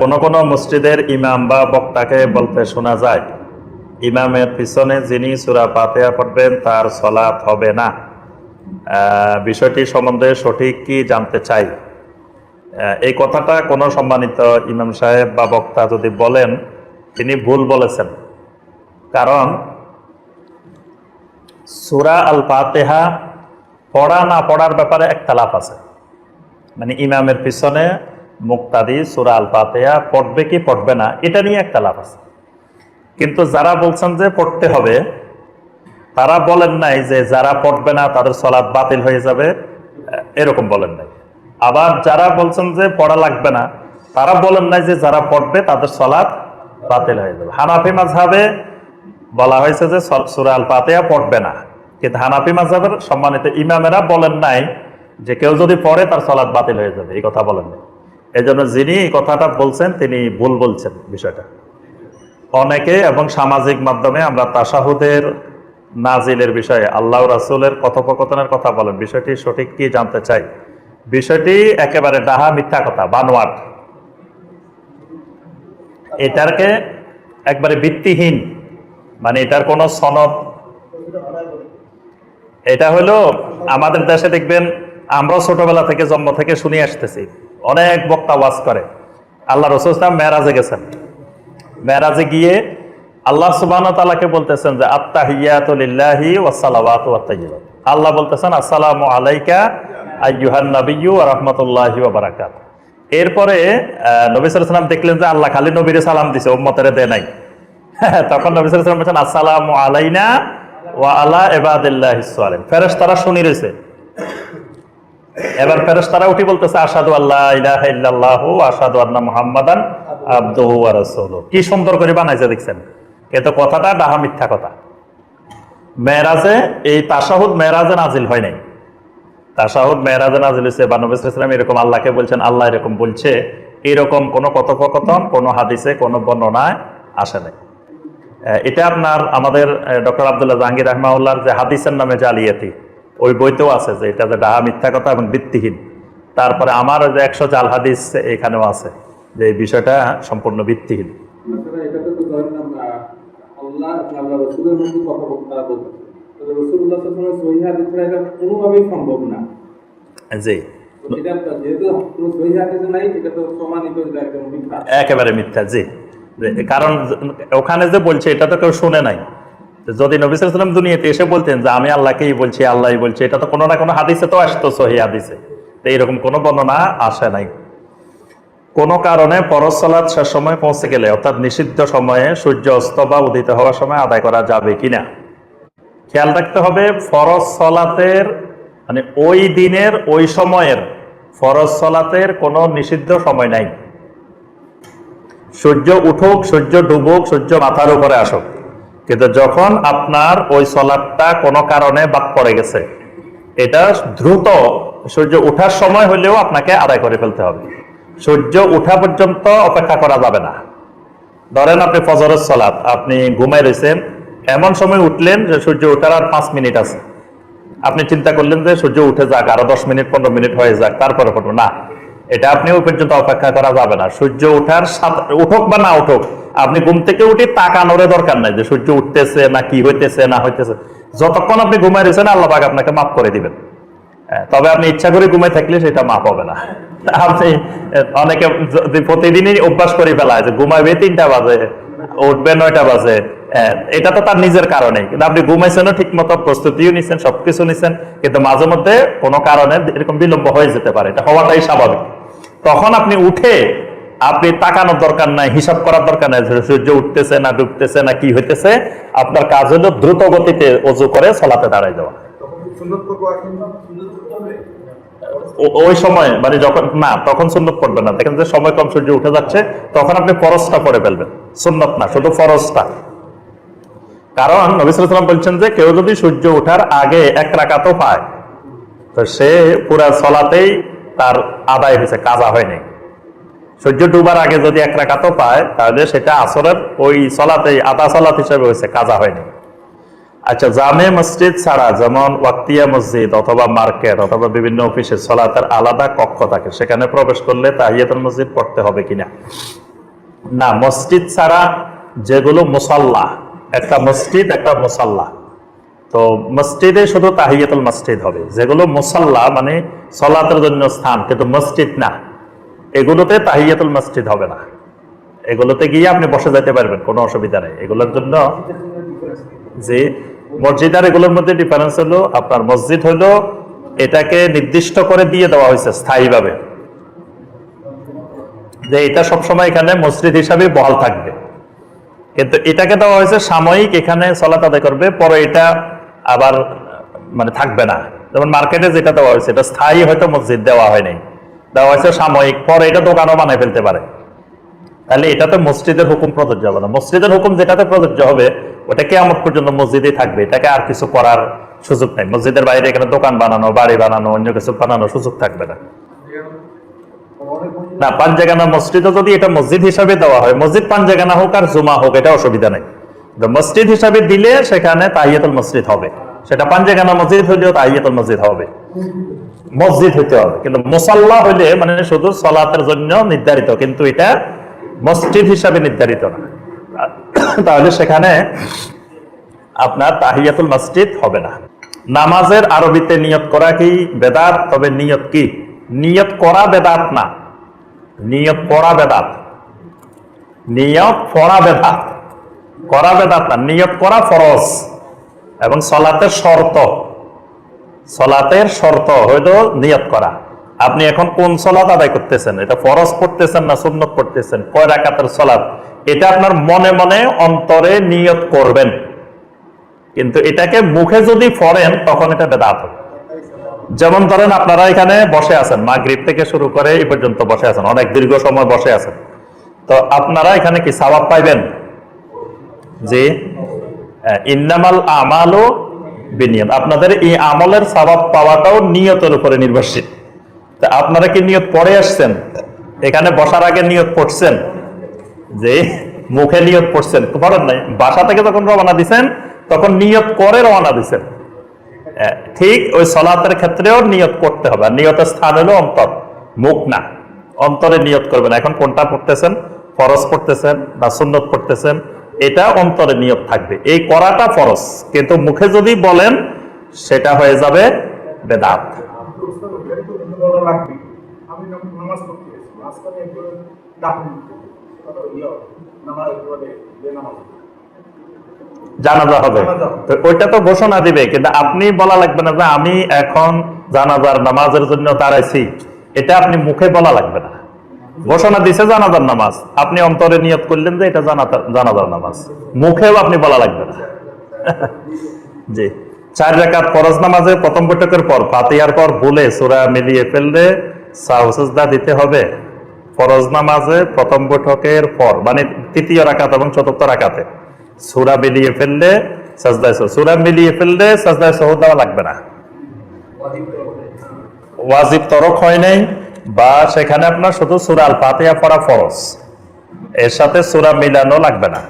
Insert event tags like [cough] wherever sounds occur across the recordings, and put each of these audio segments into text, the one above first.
কোন কোনো মসজিদের ইমাম বা বক্তাকে বলতে শোনা যায়, ইমামের পিছনে যিনি সুরা পাতেয়া পড়বেন তার সলাৎ হবে না। বিষয়টি সম্বন্ধে সঠিক কি জানতে চাই? এই কথাটা কোনো সম্মানিত ইমাম সাহেব বা বক্তা যদি বলেন, তিনি ভুল বলেছেন। কারণ সুরা আল পাতেহা পড়া না পড়ার ব্যাপারে একটা লাভ আছে। মানে ইমামের পিছনে মুক্তাদি সুরা আল পাতেহা পড়বে কি পড়বে না, এটা নিয়ে একটা লাভ আছে। কিন্তু যারা বলছেন যে পড়তে হবে, তারা বলেন নাই যে যারা পড়বে না তাদের সলাৎ বাতিল হয়ে যাবে, এরকম বলেন নাই। আবার যারা বলছেন যে পড়া লাগবে না, তারা বলেন নাই যে যারা পড়বে তাদের সলাৎ বাতিল হয়ে যাবে। হানাফি মাঝহাবে বলা হয়েছে যে সল- সূরা আল পাতেহা পড়বে না। কিন্তু হানাফি মাঝহাবের সম্মানিত ইমামেরা বলেন নাই যে কেউ যদি পড়ে তার সলাৎ বাতিল হয়ে যাবে, এই কথা বলেন নাই। এই জন্য যিনি কথাটা বলছেন, তিনি ভুল বলছেন বিষয়টা। অনেকে এবং সামাজিক মাধ্যমে আমরা তাসাহুদের নাজিলের বিষয়ে, আল্লাহ রাসুলের কথোপকথনের কথা বলেন। বিষয়টি সঠিক কি জানতে চাই? বিষয়টি একেবারে ডাহা মিথ্যা কথা, বানোয়াট। এটাকে একবারে ভিত্তিহীন মানে এটার কোনো সনদ। এটা হলো, আমাদের দেশে দেখবেন, আমরা ছোটবেলা থেকে জন্ম থেকে শুনে আসতেছি। অনেক বক্তা ওয়াজ করে। আল্লাহ রসুল ইসলাম মেয়ারাজে গেছেন। মেরাজে গিয়ে আল্লাহ সুবাহ তালাকে বলতেছেন যে আত্মাহিয়াতুলিল্লাহি ওয়াসালাওয়াতু ওয়াত্তাইয়িবাত আল্লাহ বলতেছেন, আসসালামু আলাইকা আইয়ুহান নাবিয়্যু ওয়া রাহমাতুল্লাহি বারাকাত। এরপরে নবী ওয়াসাল্লাম দেখলেন যে, আল্লাহ খালি নবীরে সালাম দিছে, উম্মতের দেয় নাই। [laughs] তখন নবী ওয়াসাল্লাম বলছেন, আসসালামু আলাইনা ওয়া আলা ইবাদিল্লাহিস সালিহিন। ফেরেশতারা শুনি রইছে। এবার ফেরেশতারা উঠি বলতেছে আসাদু আল্লাহ ইলাহা আশহাদু আন্না মুহাম্মাদান আবদুহু ওয়া কি সুন্দর করে বানাইছে, দেখছেন? কিন্তু কথাটা ডাহা মিথ্যা কথা। মেরাজে এই তাশাহুদ মেরাজে নাজিল হয় নাই। তাশাহুদ মেরাজে নাজিল হয়েছে বা নবী ওয়াসাল্লাম এরকম আল্লাহকে বলছেন, আল্লাহ এরকম বলছে, এরকম কোনো কথোপকথন, কোনো হাদিসে, কোনো বর্ণনায় আসে নাই। এটা আপনার আমাদের ডক্টর আবদুল্লাহ জাহাঙ্গীর রহমাউল্লাহর যে হাদিসের নামে জালিয়াতি ওই বইতেও আছে যে এটা যে ডাহা মিথ্যা কথা এবং ভিত্তিহীন। তারপরে আমার যে একশো জাল হাদিস এখানেও আছে যে এই বিষয়টা সম্পূর্ণ ভিত্তিহীন। জি। একেবারে মিথ্যা জি। কারণ ওখানে যে বলছে এটা তো কেউ শুনে নাই। যদি নবী সাল্লাম দুনিয়াতে এসে বলতেন যে আমি আল্লাহকেই বলছি, আল্লাহই বলছি, এটা তো কোনো না কোনো হাদিসে তো আসতো, সহি হাদিসে। তো এইরকম কোনো বর্ণনা আসে নাই। কোনো কারণে পরশ সালাদ শেষ সময় পৌঁছে গেলে, অর্থাৎ নিষিদ্ধ সময়ে সূর্য অস্ত বা উদিত হওয়ার সময় আদায় করা যাবে কিনা? খেয়াল রাখতে হবে, ফরজ সলাতের মানে ওই দিনের, ওই সময়ের ফরজ সলাতের কোনো নিষিদ্ধ সময় নাই। সূর্য উঠুক, সূর্য ডুবুক, সূর্য মাথার উপরে আসুক। কিন্তু যখন আপনার ওই সলাদটা কোনো কারণে বাদ পড়ে গেছে, এটা দ্রুত সূর্য ওঠার সময় হলেও আপনাকে আদায় করে ফেলতে হবে। সূর্য উঠা পর্যন্ত অপেক্ষা করা যাবে না। ধরেন আপনি ফজরের সলাদ আপনি ঘুমাই রয়েছেন এমন সময় উঠলেন যে সূর্য ওঠার আর পাঁচ মিনিট আছে। আপনি চিন্তা করলেন যে সূর্য উঠে যাক, আরও দশ মিনিট, পনেরো মিনিট হয়ে যাক, তারপরে পড়ব। না এটা আপনি ওই পর্যন্ত অপেক্ষা করা যাবে না। সূর্য উঠার সাথে উঠুক বা না উঠুক আপনি ঘুম থেকে উঠে তাকানোর দরকার নাই যে সূর্য উঠতেছে না কি হইতেছে না হইতেছে। যতক্ষণ আপনি ঘুমাই রয়েছেন আল্লাহ আপনাকে মাফ করে দিবেন। হ্যাঁ, তবে আপনি ইচ্ছা করে ঘুমাই থাকলে সেটা মাপ হবে না। আপনি অনেকে প্রতিদিনই অভ্যাস করে ফেলায় যে ঘুমাইবে তিনটা বাজে উঠবে নয়টা বাজে। এটা তো তার নিজের কারণে কিন্তু আপনি ঘুমাইছেনও ঠিক মতো প্রস্তুতিও নিছেন, সবকিছু নিছেন, কিন্তু মাঝে মধ্যে কোনো কারণে এরকম বিলম্ব হয়ে যেতে পারে। এটা হওয়াটাই স্বাভাবিক। তখন আপনি উঠে আপনি তাকানোর দরকার নাই, হিসাব করার দরকার নাই সূর্য উঠতেছে না, ডুবতেছে না, কি হইতেছে, আপনার কাজ হলো দ্রুত গতিতে অজু করে চলাতে দাঁড়ায় যাওয়া। ওই সময় মানে যখন, না, তখন সুন্নত পড়বে না। দেখেন যে সময় কম সূর্য উঠে যাচ্ছে, তখন আপনি ফরজটা পড়ে ফেলবেন। সুন্নত না, শুধু ফরজটা। কারণ নবিসাম বলছেন যে, কেউ যদি সূর্য ওঠার আগে এক রাকাতও পায়, তো সে পুরা চলাতেই তার আদায় হয়েছে, কাজা হয়নি। সূর্য ডুবার আগে যদি এক রাকাতও পায়, তাহলে সেটা আসরের ওই চলাতেই আদা চলাত হিসেবে হয়েছে, কাজা হয়নি। আচ্ছা জামে মসজিদ ছাড়া যেমন ওয়াক্তিয়া মসজিদ অথবা মার্কেট অথবা বিভিন্ন অফিসে সলাতের আলাদা কক্ষ থাকে, সেখানে প্রবেশ করলে তাহিয়াতুল মসজিদ পড়তে হবে কিনা? না, মসজিদ ছাড়া যেগুলো মুসাল্লা একটা মসজিদ, একটা মুসাল্লা। তো মসজিদে শুধু তাহিয়াতুল মসজিদ হবে। যেগুলো মুসাল্লা মানে সলাতের জন্য স্থান, কিন্তু মসজিদ না। এগুলোতে তাহিয়াতুল মসজিদ হবে না। এগুলোতে গিয়ে আপনি বসে যেতে পারবেন, কোনো অসুবিধা নেই। এগুলোর জন্য যে মসজিদ আর এগুলোর মধ্যে ডিফারেন্স হলো, আপনার মসজিদ হলো এটাকে নির্দিষ্ট করে দিয়ে দেওয়া হয়েছে স্থায়ীভাবে। যে এটা সবসময় এখানে মসজিদ হিসাবে বহাল থাকবে। কিন্তু এটাকে দেওয়া হয়েছে সাময়িক, এখানে চলাত আদায় করবে, পরে এটা আবার মানে থাকবে না। যেমন মার্কেটে যেটা দেওয়া হয়েছে, এটা স্থায়ী হয়তো মসজিদ দেওয়া হয়নি। দেওয়া হয়েছে সাময়িক, পরে এটা দোকানও বানায় ফেলতে পারে। তাহলে এটাতে মসজিদের হুকুম প্রযোজ্য হবে না। মসজিদের হুকুম যেটাতে প্রযোজ্য হবে, ওটা কেমন পর্যন্ত মসজিদেই থাকবে। এটাকে আর কিছু করার সুযোগ নাই। মসজিদের বাইরে এখানে দোকান বানানো, বাড়ি বানানো, অন্য কিছু বানানোর সুযোগ থাকবে না। না পাঞ্জাগানা মসজিদও যদি এটা মসজিদ হিসাবে দেওয়া হয়, মসজিদ পাঞ্জাগানা হোক আর জুমা হোক, এটা অসুবিধা নেই। মসজিদ হিসাবে দিলে সেখানে তাহিয়াতুল মসজিদ হবে। সেটা পাঞ্জাগানা মসজিদ হইলেও তাহিয়াতুল মসজিদ হবে। মসজিদ হইতে হবে। কিন্তু মুসাল্লা হইলে মানে শুধু সলাতের জন্য নির্ধারিত, কিন্তু এটা মসজিদ হিসাবে নির্ধারিত না। তাহলে সেখানে আপনার তাহিয়াতুল মসজিদ হবে না। নামাজের আরবিতে নিয়ত করা কি বেদাত? তবে নিয়ত কি? নিয়ত করা বেদাত না। নিয়ত পড়া বেদাত। নিয়ত পড়া বেদাত। করা বেদাত না, নিয়ত করা ফরজ। এবং সলাতের শর্ত। সলাতের শর্ত হইল নিয়ত করা। আপনি এখন কোন সলাত আদায় করতেছেন? এটা ফরজ পড়তেছেন না সুন্নত পড়তেছেন? কয় রাকাতের সলাত? এটা আপনার মনে মনে অন্তরে নিয়ত করবেন। কিন্তু এটাকে মুখে যদি পড়েন, তখন এটা বেদাত হবে। যেমন ধরেন আপনারা এখানে বসে আছেন, মাগরিব থেকে শুরু করে এই পর্যন্ত বসে আছেন, অনেক দীর্ঘ সময় বসে আছেন। তো আপনারা এখানে কি সওয়াব পাইবেন? যে ইন্নামাল আমালও বিনিয়ত। আপনাদের এই আমলের সওয়াব পাওয়াটাও নিয়তের উপরে নির্ভরশীল। তা আপনারা কি নিয়ত পড়ে আসছেন? এখানে বসার আগে নিয়ত পড়ছেন? যে মুখে নিয়ত পড়ছেন? পড়েন নাই। বাসা থেকে যখন রওনা দিছেন, তখন নিয়ত করে রওনা দিছেন। ঠিক ওই সলাতের ক্ষেত্রেও নিয়ত করতে হবে। আর নিয়তের স্থান হলো অন্তর, মুখ না। অন্তরে নিয়ত করবেন। এখন কোনটা পড়তেছেন? ফরজ পড়তেছেন বা সুন্নত পড়তেছেন? এটা অন্তরে নিয়ত থাকবে। এই করাটা ফরজ। কিন্তু মুখে যদি বলেন, সেটা হয়ে যাবে বেদাত। আমি জানাজা হবে। তো ওইটা তো ঘোষণা দিবে কিন্তু আপনি বলা লাগবে না যে আমি এখন জানাজার নামাজের জন্য দাঁড়াইছি। এটা আপনি মুখে বলা লাগবে না। ঘোষণা দিছে জানাজার নামাজ। আপনি অন্তরে নিয়ত করলেন যে এটা জানাজার নামাজ। মুখেও আপনি বলা লাগবে না। [laughs] জি। চার রেখাত ফরজ নামাজে প্রথম বৈঠকের পর ফাতিহার পর ভুলে সুরা মিলিয়ে ফেললে সাহসদা দিতে হবে। ফরজ নামাজে প্রথম বৈঠকের পর মানে তৃতীয় রাকাত এবং চতুর্থ রাকাতে। সুরা মিলিয়ে ফেললে সাজদায় সুরা মিলিয়ে ফেললে সাজদায় সহ দেওয়া লাগবে না। ওয়াজিব তরক হয় নাই, বা সেখানে আপনার শুধু সুরা আল ফাতিহা পড়া ফরজ। এর সাথে সুরা মিলানো লাগবে না।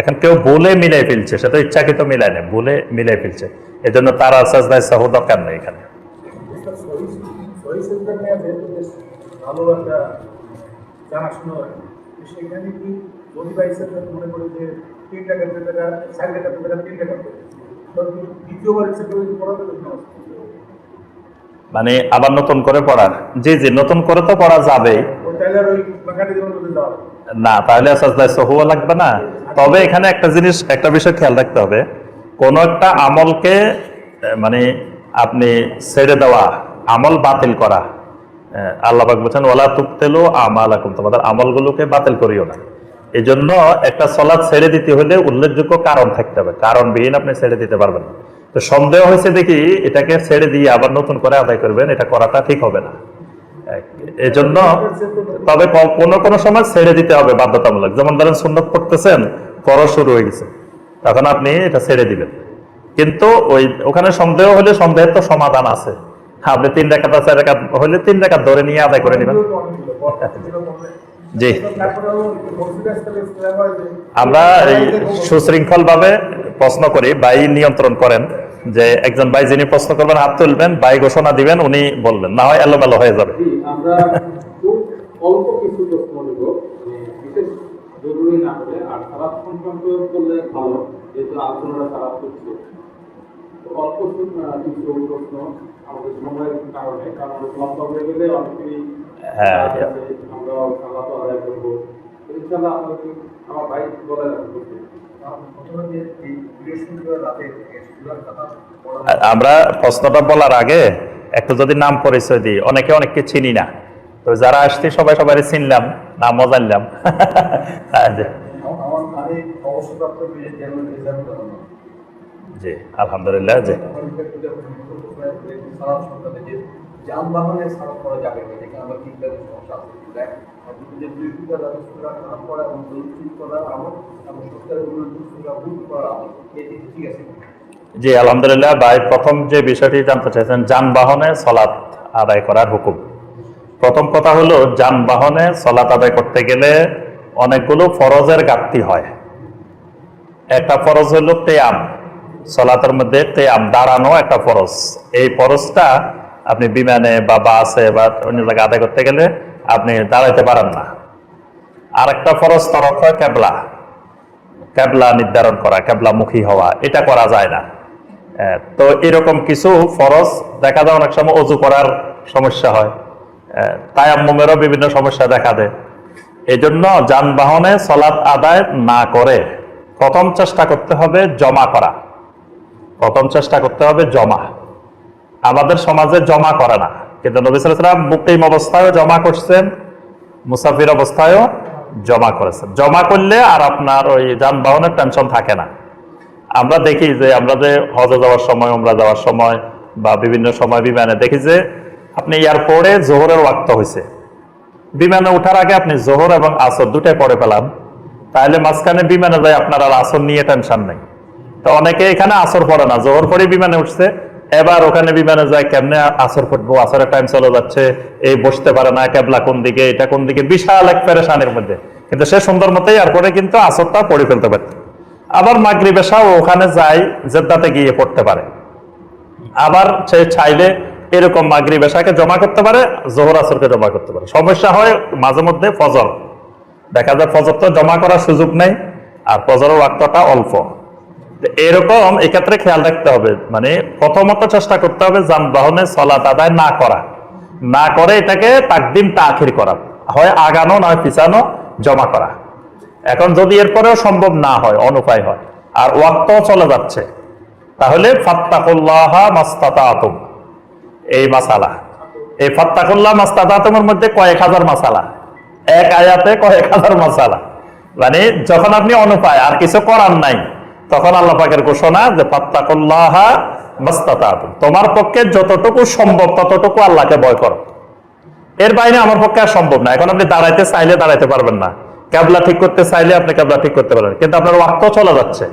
এখন কেউ ভুলে মিলাই ফেলছে সেটা ইচ্ছাকৃত মিলাই না ভুলে মিলাই ফেলছে। এই জন্য তারা সাজদায় সহ দরকার নেই এখানে। জানাশোনা সেখানে কি মনে তিন টাকা দুই টাকা চার টাকা দুই টাকা তিন টাকা দ্বিতীয়বার হিসেবে পড়াতে নামাজ মানে আবার নতুন করে পড়ার। জি জি নতুন করে তো পড়া হয়। না তাহলে সহুয়া লাগবে না। তবে এখানে একটা জিনিস একটা বিষয় খেয়াল রাখতে হবে। কোন একটা আমলকে মানে আপনি ছেড়ে দেওয়া আমল বাতিল করা। আল্লাহ পাক বলছেন ওলা তুকতেলো আমাল তোমাদের আমলগুলোকে বাতিল করিও না। এই জন্য একটা সলাদ ছেড়ে দিতে হলে উল্লেখযোগ্য কারণ থাকতে হবে। কারণবিহীন আপনি ছেড়ে দিতে পারবেন তো সন্দেহ হয়েছে দেখি এটাকে ছেড়ে দিয়ে আবার নতুন করে আদায় করবেন, এটা করাটা ঠিক হবে না। এজন্য তবে কোনো কোনো সময় ছেড়ে দিতে হবে বাধ্যতামূলক। যেমন ধরেন সুন্নত পড়তেছেন, ফরজ শুরু হয়ে গেছে, তখন আপনি এটা ছেড়ে দিবেন। কিন্তু ওই ওখানে সন্দেহ হলে সন্দেহের তো সমাধান আছে। আপনি তিন রেখা চার রেখা হলে তিন রেখা ধরে নিয়ে আদায় করে নেবেন। জি। আমরা এই সুশৃঙ্খল ভাবে প্রশ্ন করি ভাই নিয়ন্ত্রণ করেন, যে একজন ভাই যিনি প্রশ্ন করবেন, হাত তুলবেন ভাই ঘোষণা দিবেন, উনি বলবেন, না হয় এলোমেলো হয়ে যাবে। কারণে লম্বা হয়ে গেলে অনেকেরই হ্যাঁ, আমরা প্রশ্নটা বলার আগে একটু যদি নাম পরিচয় দিই অনেকে অনেককে চিনি না। তো যারা আসছে সবাই সবাই চিনলাম নামও জানলাম। [laughs] হ্যাঁ, জি। আলহামদুলিল্লাহ জি। সালাদ সন্তানে যে যানবাহনে সালাদ করা যাবে না যেখানে আমরা তিনটা সমস্যা আছে। করা এবং এবং সত্তরের উন্নতি সুরা ভুল করা আমল এই দিক ঠিক আছে? জি, আলহামদুলিল্লাহ, ভাই, প্রথম যে বিষয়টি জানতে চাইছেন, যানবাহনে সলাৎ আদায় করার হুকুম। প্রথম কথা হলো, যানবাহনে সলাৎ আদায় করতে গেলে অনেকগুলো ফরজের ঘাটতি হয়। একটা ফরজ হলো তেয়াম। সলাতের মধ্যে তেয়াম, দাঁড়ানো একটা ফরজ। এই ফরজটা আপনি বিমানে বা বাসে বা অন্য জায়গায় আদায় করতে গেলে আপনি দাঁড়াইতে পারেন না। আর একটা ফরজ তরফ হয় ক্যাবলা। ক্যাবলা নির্ধারণ করা, ক্যাবলামুখী হওয়া, এটা করা যায় না। তো এরকম কিছু ফরজ দেখা যায়, অনেক সময় অজু করার সমস্যা হয়। তায়াম্মুমেরও বিভিন্ন সমস্যা দেখা দেয়। এই জন্য যানবাহনে সলাৎ আদায় না করে প্রথম চেষ্টা করতে হবে জমা করা। প্রথম চেষ্টা করতে হবে জমা। আমাদের সমাজে জমা করে না। কিন্তু নবী সালাম মুকিম অবস্থায়ও জমা করছেন, মুসাফির অবস্থায়ও জমা করেছেন। জমা করলে আর আপনার ওই যানবাহনের টেনশন থাকে না। আমরা দেখি যে, আমরা যে হজে যাওয়ার সময় আমরা যাওয়ার সময় বা বিভিন্ন সময় বিমানে দেখি যে, আপনি এয়ারপোর্টে জোহরের ওয়াক্ত হয়েছে বিমানে ওঠার আগে আপনি জোহর এবং আসর দুটাই পড়ে পেলাম। তাহলে মাঝখানে বিমানে যায় আপনার আর আসর নিয়ে টেনশন নেই। তো অনেকে এখানে আসর পড়ে না, জোহর পরে বিমানে উঠছে। এবার ওখানে বিমানে যায় কেমনে? আসর পড়ব আসরের টাইম চলে যাচ্ছে, এই বসতে পারে না, কেবলা কোন দিকে, এটা কোন দিকে, বিশাল এক পেরেশানির মধ্যে। কিন্তু সে সুন্দর মতো এয়ারপোর্টে কিন্তু আসরটা পড়ে ফেলতে পারত আবার মাগরি বেশাও ওখানে যায়, জেদ্দাতে গিয়ে পড়তে পারে। আবার সে চাইলে এরকম মাগরি বেশাকে জমা করতে পারে, জোহর আসরকে জমা করতে পারে। সমস্যা হয় মাঝে মধ্যে ফজর। দেখা যায় ফজর তো জমা করার সুযোগ নেই, আর ফজরের ওয়াক্তটা অল্প। এরকম এক্ষেত্রে খেয়াল রাখতে হবে। মানে প্রথমত চেষ্টা করতে হবে যানবাহনে চলাত আদায় না করা। না করে এটাকে তাকদিম তাখির করা। হয় আগানো নয় পিছানো, জমা করা। এখন যদি এরপরেও সম্ভব না হয়, অনুপায় হয়, আর ওয়াক্ত চলে যাচ্ছে, তাহলে মাস্তাতাতুম। এই মাসালা। এই ফাত্তাকুল্লাহ মাস্তাতাতুমের মধ্যে কয়েক হাজার মাসালা। এক আয়াতে কয়েক হাজার মাসালা। মানে যখন আপনি অনুপায়, আর কিছু করার নাই তখন আল্লাহ পাকের ঘোষণা যে ফাত্তাকুল্লাহ মাস্তাতাতুম। তোমার পক্ষে যতটুকু সম্ভব ততটুকু আল্লাহকে ভয় করো। এর বাইরে আমার পক্ষে আর সম্ভব না। এখন আপনি দাঁড়াইতে চাইলে দাঁড়াইতে পারবেন না। ক্যাবলা ঠিক করতে চাইলে আপনি ক্যাবলা ঠিক করতে পারবেন কিন্তু আপনার ওয়াক্ত চলে যাচ্ছে।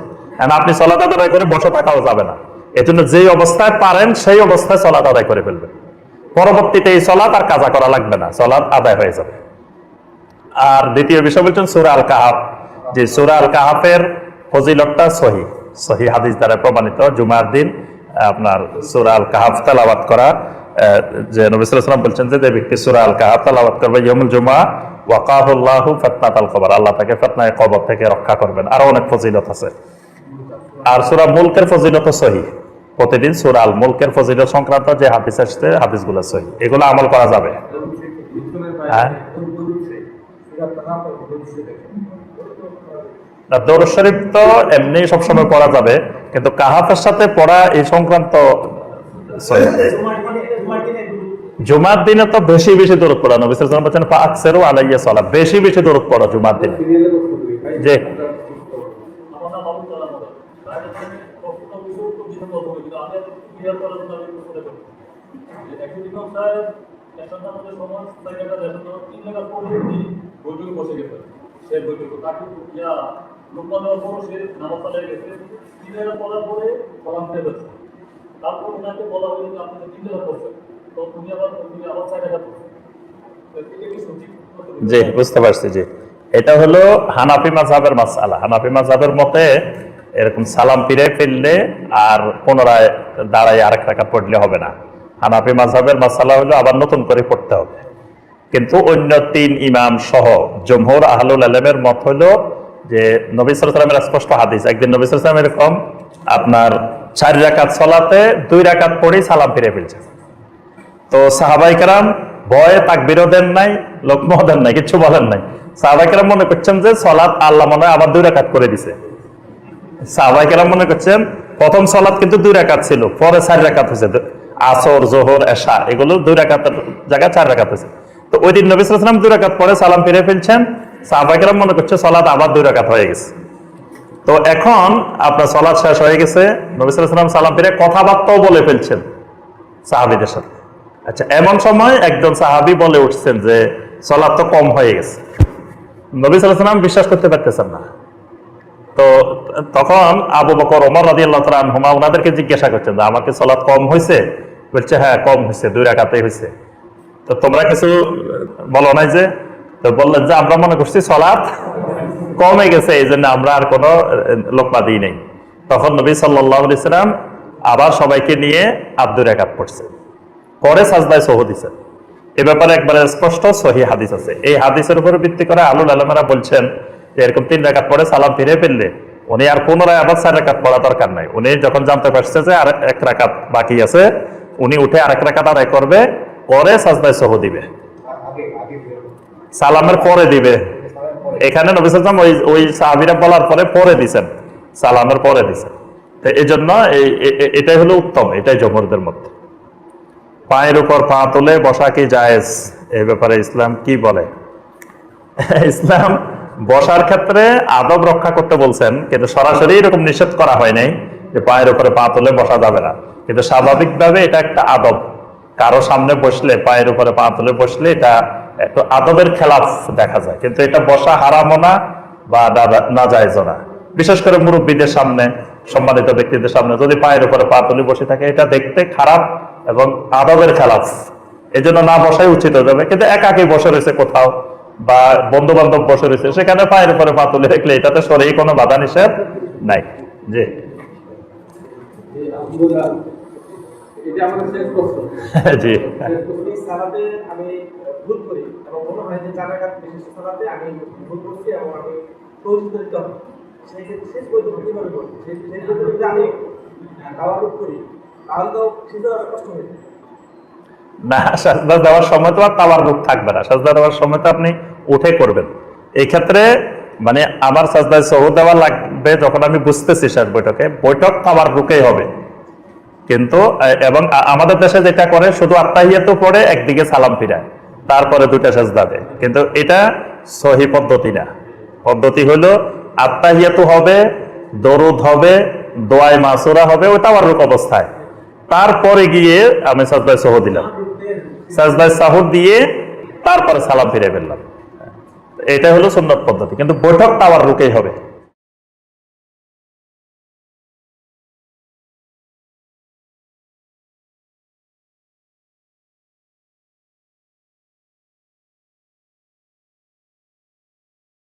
আপনি চলাত আদায় করে বসে থাকাও যাবে না। এই জন্য যেই অবস্থায় পারেন সেই অবস্থায় চলাত আদায় করে ফেলবেন। পরবর্তীতে এই চলাত আর কাজা করা লাগবে না। চলাত আদায় হয়ে যাবে। আর দ্বিতীয় বিষয় বলছেন সুরা আল কাহাব যে সুরা আল কাহাফের ফজিলতটা সহি। সহি হাদিস দ্বারা প্রমাণিত। জুমার দিন আপনার সুরাল কাহাফ তালাবাত করা যে নবী সাল্লাল্লাহু বলছেন যে ব্যক্তি সুরা আল কাহাফ তালাবাত করবে ইয়মুল জুমা ওয়াকাহুল্লাহু ফিতনাত আল কবর আল্লাহ তাকে ফিতনায় কবর থেকে রক্ষা করবেন। আরও অনেক ফজিলত আছে। আর সুরা মুলকের ফজিলত সহি। প্রতিদিন সুরা আল মুলকের ফজিলত সংক্রান্ত যে হাদিস আসছে, হাদিসগুলো সহি। এগুলো আমল করা যাবে। হ্যাঁ? দরুদ শরীফ তো এমনি সবসময় পড়া যাবে, কিন্তু কাহাফের সাথে পড়া এই সংক্রান্ত জুমার দিনে তো বেশি বেশি দূরত পড়া নবী ওয়াসাল্লাম বলেছেন আলাইয়া সালাত বেশি বেশি দূরত পড়া জুমার দিনে। যে একজন জি, বুঝতে পারছি, জি। এটা হলো হানাফি মাসআলা। হানাফি মতে এরকম সালাম ফিরে ফেললে আর পুনরায় দাঁড়ায় আরেক রাকাত পড়লে হবে না। হানাফি মাঝহাবের মাসালা হলো আবার নতুন করে পড়তে হবে। কিন্তু অন্য তিন ইমাম সহ জমহুর আহলুল আলমের মত হলো যে নবী সালামের স্পষ্ট হাদিস, একদিন নবী সালাম এরকম আপনার চার রাকাত সলাতে দুই রাকাত পড়েই সালাম ফিরে ফেলছে। তো সাহাবাই কারাম ভয়ে তাকবিরও দেন নাই লোকমহ দেন নাই কিছু বলেন নাই। সাহাবাই কারাম মনে করছেন যে সলাৎ আল্লাহ মনে হয় আবার দুই রাকাত করে দিছে। সাহাবাই কারাম মনে করছেন প্রথম সলাৎ কিন্তু দুই রাকাত ছিল, পরে চার রাকাত হয়েছে। আসর, জোহর, এশা, এগুলো দুই রাকাতের জায়গায় চার রাকাত হয়েছে। তো ওই দিন নবী সালাম দুই রাকাত পরে সালাম ফিরে ফেলছেন। সাহাবাই মনে করছে সলাৎ আবার দুই রাকাত হয়ে গেছে। তো এখন আপনার সলাৎ শেষ হয়ে গেছে, নবী সালাম সালাম ফিরে কথাবার্তাও বলে ফেলছেন সাহাবিদের সাথে। আচ্ছা এমন সময় একজন সাহাবি বলে উঠছেন যে সলাৎ তো কম হয়ে গেছে। নবী সালাম বিশ্বাস করতে পারতেছেন না। তো তখন আবু বকর, ওমর রাজি আল্লাহ হুমা ওনাদেরকে জিজ্ঞাসা করছেন যে, আমাকে সলাদ কম হয়েছে বলছে হ্যাঁ কম হয়েছে দুই রাকাতেই হয়েছে তো তোমরা কিছু বলো নাই যে, তো বললেন যে, আমরা মনে করছি সলাৎ কমে গেছে, এই জন্য আমরা আর কোনো লোকমা দিই নেই। তখন নবী সাল্লাহ ইসলাম আবার সবাইকে নিয়ে আব্দুর একাত পড়ছে। পরে সাজদায় সহ দিছে। এ ব্যাপারে একবারে স্পষ্ট সহি হাদিস আছে। এই হাদিসের উপর ভিত্তি করে আলুল আলমেরা বলছেন, যে এরকম তিন রেখাত পরে সালাম ফিরে ফেললে উনি আর পুনরায় আবার চার রেখাত পড়া দরকার নাই। উনি যখন জানতে পারছে যে আর এক রাকাত বাকি আছে, উনি উঠে আরেক রাকাত আদায় করবে পরে সাজদায় সহ দিবে। সালামের পরে দিবে। এখানে নবী সাল্লাম ওই ওই সাহাবিরা বলার পরে পরে দিছেন। সালামের পরে দিছেন। তো এই জন্য এটাই হলো উত্তম, এটাই জমরদের মধ্যে। পায়ের উপর পা তুলে বসা কি জায়েজ? এই ব্যাপারে ইসলাম কি বলে? [laughs] ইসলাম বসার ক্ষেত্রে আদব রক্ষা করতে বলছেন, কিন্তু সরাসরি এরকম নিষেধ করা হয় নাই যে পায়ের উপরে পা তুলে বসা যাবে না। কিন্তু স্বাভাবিকভাবে এটা একটা আদব। কারও সামনে বসলে, পায়ের উপরে পা তুলে বসলে এটা একটু আদবের খেলাফ দেখা যায়। কিন্তু এটা বসা হারামও না বা না- যায়জও না। বিশেষ করে মুরব্বীদের সামনে, সম্মানিত ব্যক্তিদের সামনে যদি পায়ের উপরে পা তুলে বসে থাকে, এটা দেখতে খারাপ এবং আদবের খেলাফ। এই জন্য না বসাই উচিত হয়ে যাবে। কিন্তু একাকি বসে রয়েছে কোথাও বা বন্ধু বান্ধব বসে রয়েছে, সেখানে পায়ের উপরে পা তুলে রাখলে এটাতে সরেই কোনো বাধা নিষেধ নাই। জি যে আলহামদুলিল্লাহ, এটা আমাদের শেষ প্রশ্ন জি। শেষ প্রশ্ন। এই সালাতে আমি ভুল করি এবং মনে হয় যে চার রাকাত সালাতে আমি ভুল করছি এবং আমি প্রতিযোগিত সেই ক্ষেত্রে শেষ পর্যন্ত কীভাবে করব? সেই সেই ক্ষেত্রে যদি আমি দাওয়ারূপ করি তাহলে তো সিদ্ধ কষ্ট হয়ে না। সাজদা দেওয়ার সময় তো আর তাওয়ার রূপ থাকবে না। সাজদা দেওয়ার সময় তো আপনি উঠে করবেন। এই ক্ষেত্রে মানে আমার সাজদায় সহ দেওয়া লাগবে যখন আমি বুঝতেছি শেষ বৈঠকে বৈঠক তাওয়ার রুকেই হবে। কিন্তু এবং আমাদের দেশে যেটা করে, শুধু আত্মাহিয়াত পড়ে, একদিকে সালাম ফিরায়। তারপরে দুইটা সাজদা দেয়। কিন্তু এটা সহি পদ্ধতি না। পদ্ধতি হলো, আত্মাহিয়াত হবে, দরুদ হবে, দোয়ায় মাসুরা হবে ওটা আমার অবস্থায়। তারপরে গিয়ে আমি সাজদায় সহ দিলাম। সাজদায় সাহুর দিয়ে তারপরে সালাম ফিরে ফেললাম। এটা হলো সুন্নত পদ্ধতি। কিন্তু বৈঠক টাওয়ার রুকেই হবে।